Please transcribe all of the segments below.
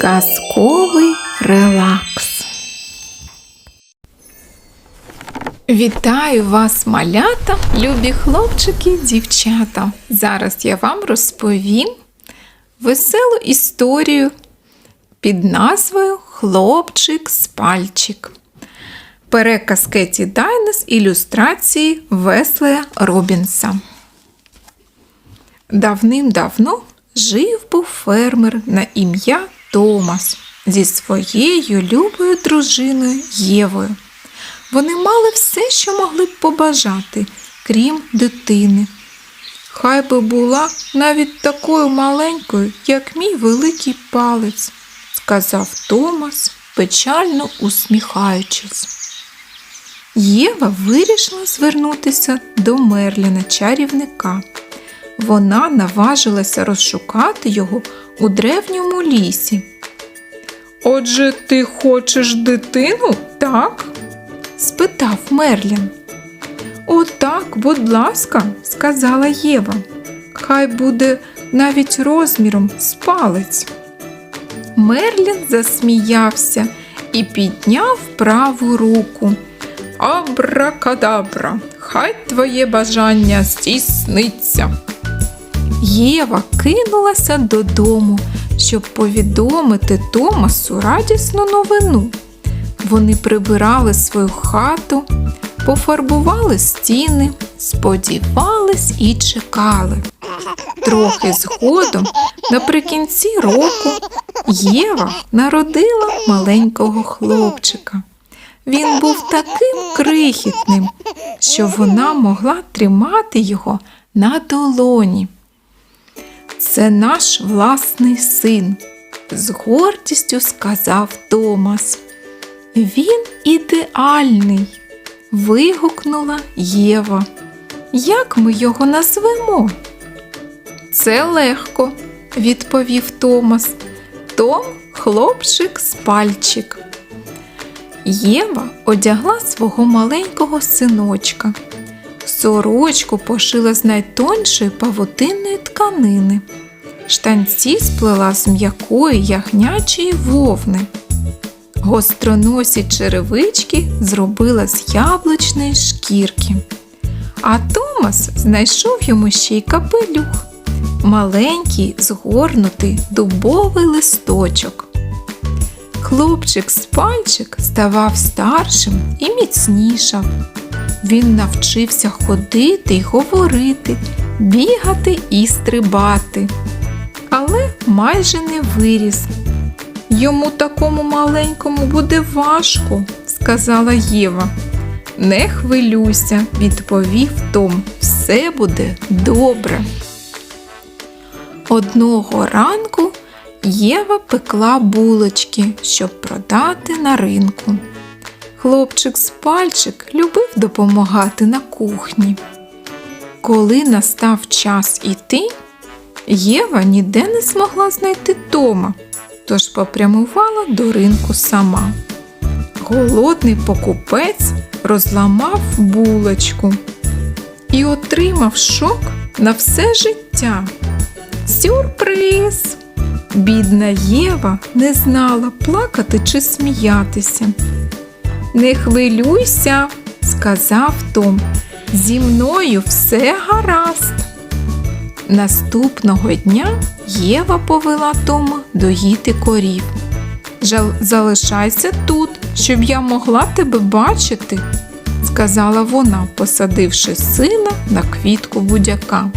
Казковий релакс. Вітаю вас, малята, любі хлопчики, дівчата. Зараз я вам розповім веселу історію під назвою Хлопчик з пальчик. Переказ Кеті Дайнес ілюстрації Веслея Робінса. Давним-давно жив був фермер на ім'я Томас зі своєю любою дружиною Євою. Вони мали все, що могли б побажати, крім дитини. Хай би була навіть такою маленькою, як мій великий палець, сказав Томас, печально усміхаючись. Єва вирішила звернутися до Мерліна чарівника. Вона наважилася розшукати його у древньому лісі. Отже, ти хочеш дитину, так? спитав Мерлін. О, так, будь ласка, сказала Єва. Хай буде навіть розміром з палець. Мерлін засміявся і підняв праву руку. Абракадабра, хай твоє бажання здійсниться. Єва кинулася додому, щоб повідомити Томасу радісну новину. Вони прибирали свою хату, пофарбували стіни, сподівались і чекали. Трохи згодом, наприкінці року, Єва народила маленького хлопчика. Він був таким крихітним, що вона могла тримати його на долоні. Це наш власний син, з гордістю сказав Томас. Він ідеальний, вигукнула Єва. Як ми його назвемо? Це легко, відповів Томас. Том хлопчик з пальчик. Єва одягла свого маленького синочка. Сорочку пошила з найтоншої павутинної тканини. Штанці сплела з м'якої ягнячої вовни. Гостроносі черевички зробила з яблучної шкірки. А Томас знайшов йому ще й капелюх, маленький, згорнутий дубовий листочок. Хлопчик з пальчик ставав старшим і міцнішав. Він навчився ходити й говорити, бігати і стрибати, але майже не виріс. Йому такому маленькому буде важко, сказала Єва. Не хвилюйся, відповів Том. Все буде добре. Одного ранку Єва пекла булочки, щоб продати на ринку. Хлопчик з пальчик любив допомагати на кухні. Коли настав час іти, Єва ніде не змогла знайти Тома, тож попрямувала до ринку сама. Голодний покупець розламав булочку і отримав шок на все життя. Сюрприз! Бідна Єва не знала плакати чи сміятися. Не хвилюйся, сказав Том. Зі мною все гаразд. Наступного дня Єва повела Тома доїти корів. «Жал- Залишайся тут, щоб я могла тебе бачити, сказала вона, посадивши сина на квітку будяка.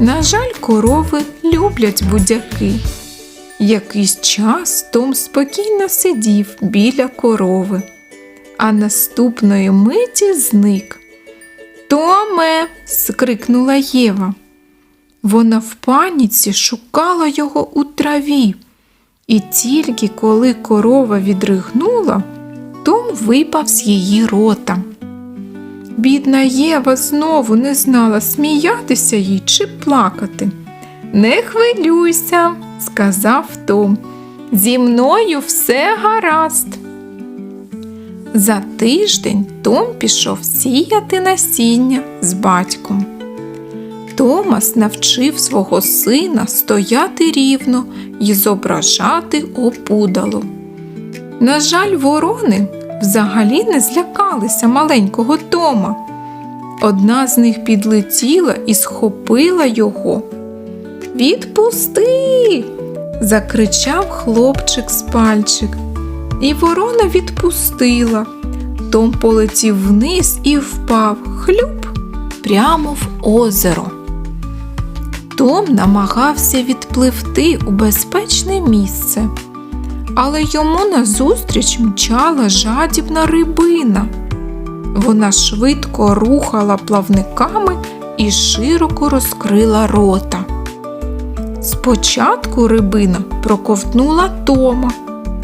На жаль, корови люблять будяки. Якийсь час Том спокійно сидів біля корови, а наступної миті зник. Томе. скрикнула Єва. Вона в паніці шукала його у траві, і тільки коли корова відригнула, Том випав з її рота. Бідна Єва знову не знала, сміятися їй чи плакати. Не хвилюйся, сказав Том. Зі мною все гаразд. За тиждень Том пішов сіяти насіння з батьком. Томас навчив свого сина стояти рівно і зображати опудало. На жаль, ворони взагалі не злякалися маленького Тома. Одна з них підлетіла і схопила його. Відпусти. закричав хлопчик з пальчик. І ворона відпустила. Том полетів вниз і впав хлюп прямо в озеро. Том намагався відпливти у безпечне місце, але йому назустріч мчала жадібна рибина. Вона швидко рухала плавниками і широко розкрила рота. Спочатку рибина проковтнула Тома,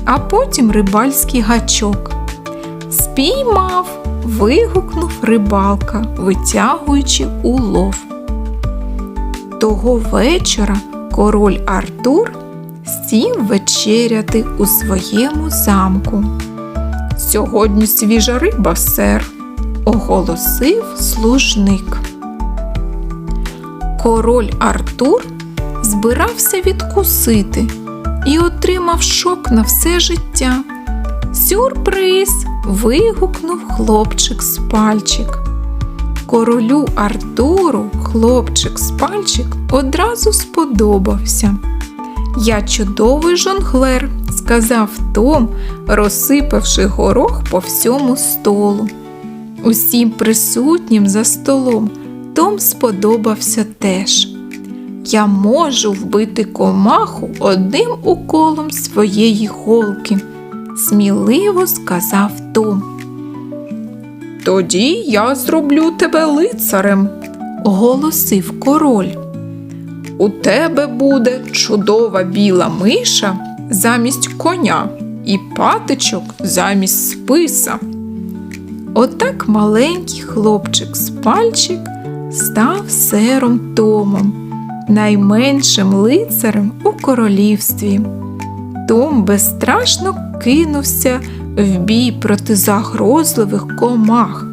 а потім рибальський гачок. Спіймав, вигукнув рибалка, витягуючи улов. Того вечора король Артур сів вечеряти у своєму замку. Сьогодні свіжа риба, сер, оголосив служник. Король Артур збирався відкусити і отримав шок на все життя. Сюрприз! вигукнув хлопчик з пальчик. Королю Артуру хлопчик з пальчик одразу сподобався. Я чудовий жонглер, сказав Том, розсипавши горох по всьому столу. Усім присутнім за столом Том сподобався теж. Я можу вбити комаху одним уколом своєї голки, сміливо сказав Том. Тоді я зроблю тебе лицарем, оголосив король. У тебе буде чудова біла миша замість коня і патичок замість списа. Отак маленький хлопчик з пальчик став сером Томом, найменшим лицарем у королівстві. Том безстрашно кинувся в бій проти загрозливих комах.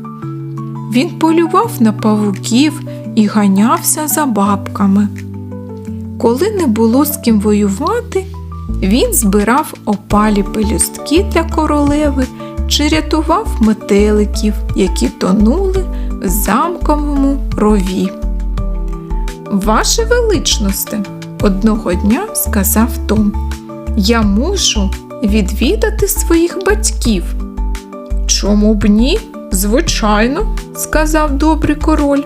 Він полював на павуків і ганявся за бабками. Коли не було з ким воювати, він збирав опалі пелюстки для королеви чи рятував метеликів, які тонули в замковому рові. Ваше величносте, одного дня сказав Том, я мушу відвідати своїх батьків. Чому б ні? Звичайно, сказав добрий король.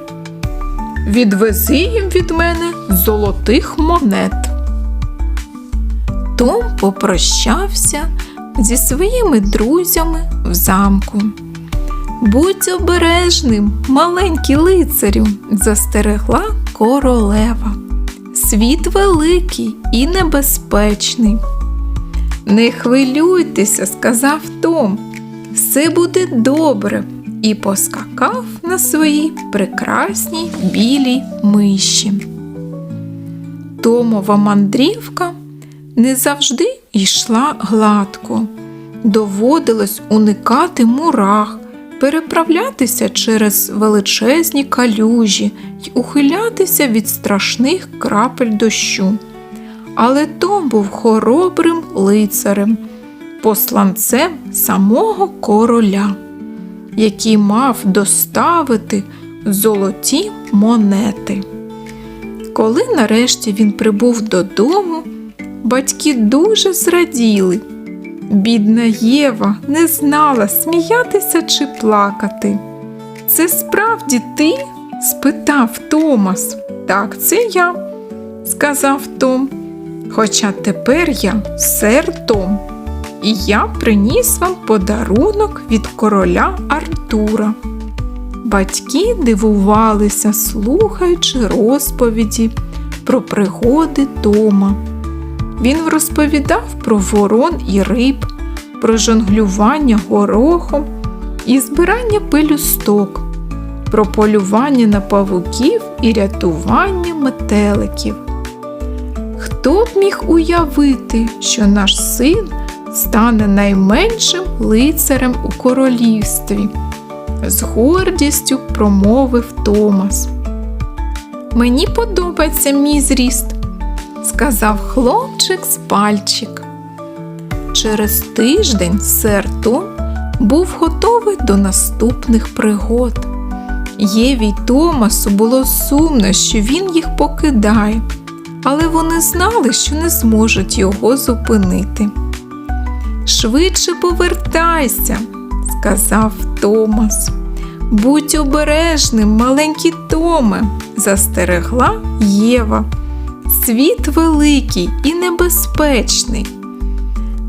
Відвези їм від мене золотих монет. Том попрощався зі своїми друзями в замку. Будь обережним, маленький лицарю, застерегла королева. Світ великий і небезпечний. Не хвилюйтеся, сказав Том, все буде добре, і поскакав на своїй прекрасній білій миші. Томова мандрівка не завжди йшла гладко, доводилось уникати мурах, переправлятися через величезні калюжі й ухилятися від страшних крапель дощу. Але Том був хоробрим лицарем, посланцем самого короля, який мав доставити золоті монети. Коли нарешті він прибув додому, батьки дуже зраділи. Бідна Єва не знала, сміятися чи плакати. Це справді ти? спитав Томас. Так, це я, сказав Том. Хоча тепер я сер Том, і я приніс вам подарунок від короля Артура. Батьки дивувалися, слухаючи розповіді про пригоди Тома. Він розповідав про ворон і риб, про жонглювання горохом і збирання пилюсток, про полювання на павуків і рятування метеликів. Хто б міг уявити, що наш син стане найменшим лицарем у королівстві? З гордістю промовив Томас. Мені подобається мій зріст, сказав хлопчик з пальчик. Через тиждень сер Том був готовий до наступних пригод. Єві й Томасу було сумно, що він їх покидає, але вони знали, що не зможуть його зупинити. Швидше повертайся, сказав Томас. Будь обережним, маленький Томе, застерегла Єва. Світ великий і небезпечний.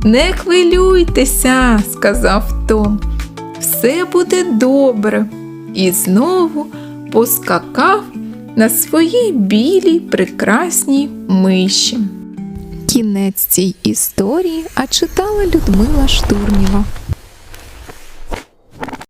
Не хвилюйтеся, сказав Том. Все буде добре. І знову поскакав на своїй білій прекрасній миші. Кінець цій історії, а читала Людмила Штурнєва.